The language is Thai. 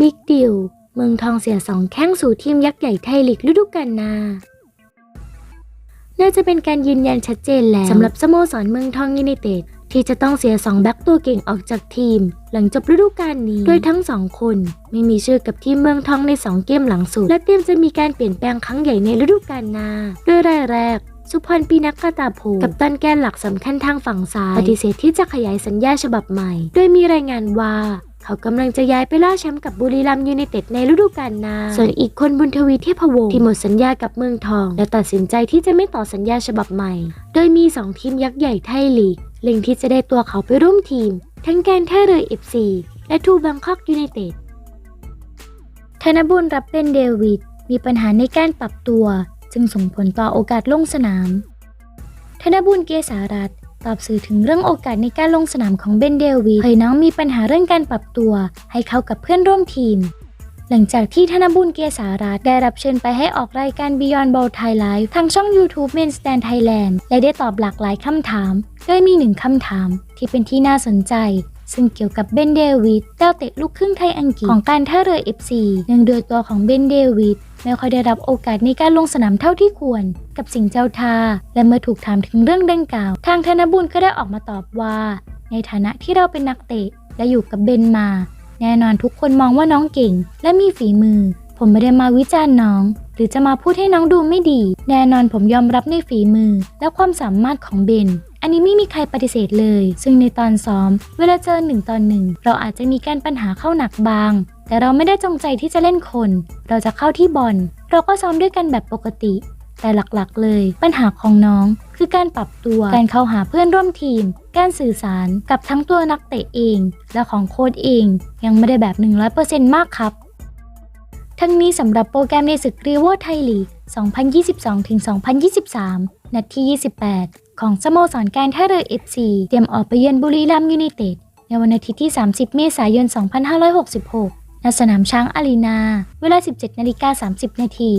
บิ๊กดิวเมืองทองเสียสองแข้งสู่ทีมยักษ์ใหญ่ไทยลีกฤดูกาลหน้า น่าจะเป็นการยืนยันชัดเจนแล้วสำหรับสโมสรเมืองทองยูไนเต็ดที่จะต้องเสียสองแบ็กตัวเก่งออกจากทีม หลังจบฤดูกาลนี้ โดยทั้งสองคนไม่มีชื่อกับทีมเมืองทองในสองเกมหลังสุด และเตรียมจะมีการเปลี่ยนแปลงครั้งใหญ่ในฤดูกาลหน้า โดยรายแรก สุพรปีนักกาตาโพกับตันแกนหลักสำคัญทางฝั่งซ้าย ปฏิเสธที่จะขยายสัญญาฉบับใหม่ โดยมีรายงานว่าเขากำลังจะย้ายไปล่าแชมป์กับบุรีรัมยูไนเต็ดในฤดูกาลหน้า ส่วนอีกคนบุญทวีเทพวงศ์ที่หมดสัญญากับเมืองทอง และตัดสินใจที่จะไม่ต่อสัญญาฉบับใหม่ โดยมี 2 ทีมยักษ์ใหญ่ไทยลีกเล็งที่จะได้ตัวเขาไปร่วมทีม ทั้งแกนท่าเรือ FC และทูบังคอกยูไนเต็ดธนบุญรับเป็นเดวิดมีปัญหาในการปรับตัว จึงส่งผลต่อโอกาสลงสนาม ธนบุญเกษารัตน์ตอบสื่อถึงเรื่องโอกาสในการลงสนามของเบนเดวิดเผยน้องมีปัญหาเรื่องการปรับตัว ให้เข้ากับเพื่อนร่วมทีม หลังจากที่ธนบุญเกษารัตน์ได้รับเชิญไปให้ออกรายการ Beyond Ball Thai Live ทางช่อง YouTube Main Stand Thailand และได้ตอบหลากหลายคำถาม โดยมีหนึ่งคำถามที่เป็นที่น่าสนใจ ซึ่งเกี่ยวกับเบนเดวิดดาเตะลูกครึ่งไทยอังกฤษของการท่าเรือ FC เนื่องโดยตัวของเบนเดวิดไม่ค่อยได้รับโอกาสในการลงสนามเท่าที่ควร กับสิ่งเจ้าทาและเมื่อถูกถามถึงเรื่องดังกล่าว ทางธนบุญก็ได้ออกมาตอบว่า ในฐานะที่เราเป็นนักเตะ และอยู่กับเบนมา แน่นอนทุกคนมองว่าน้องเก่ง และมีฝีมือ ผมไม่ได้มาวิจารณ์น้อง หรือจะมาพูดให้น้องดูไม่ดี แน่นอนผมยอมรับในฝีมือ และความสามารถของเบน อันนี้ไม่มีใครปฏิเสธเลย ซึ่งในตอนซ้อม เวลาเจอหนึ่งตอนหนึ่งเราอาจจะมีการปัญหาเข้าหนักบาง แต่เราไม่ได้จงใจที่จะเล่นคน เราจะเข้าที่บอลเราก็ซ้อมด้วยกันแบบปกติ แต่หลักๆ เลย ปัญหาของน้องคือการปรับตัวการเข้าหาเพื่อนร่วมทีม การสื่อสารกับทั้งตัวนักเตะเอง และของโค้ชเอง ยังไม่ได้แบบ 100%มากครับทั้งนี้สำหรับโปรแกรมในศึกรีโวไทยลีก 2022-2023 นัดที่ 28 ของสโมสรการท่าเรือ FC เตรียมออกไปเยือนบุรีรัมย์ยูไนเต็ดในวันอาทิตย์ที่ 30 เมษายน 2566ณสนามช้างอารีนา เวลา 17 นาฬิกา 30 นาที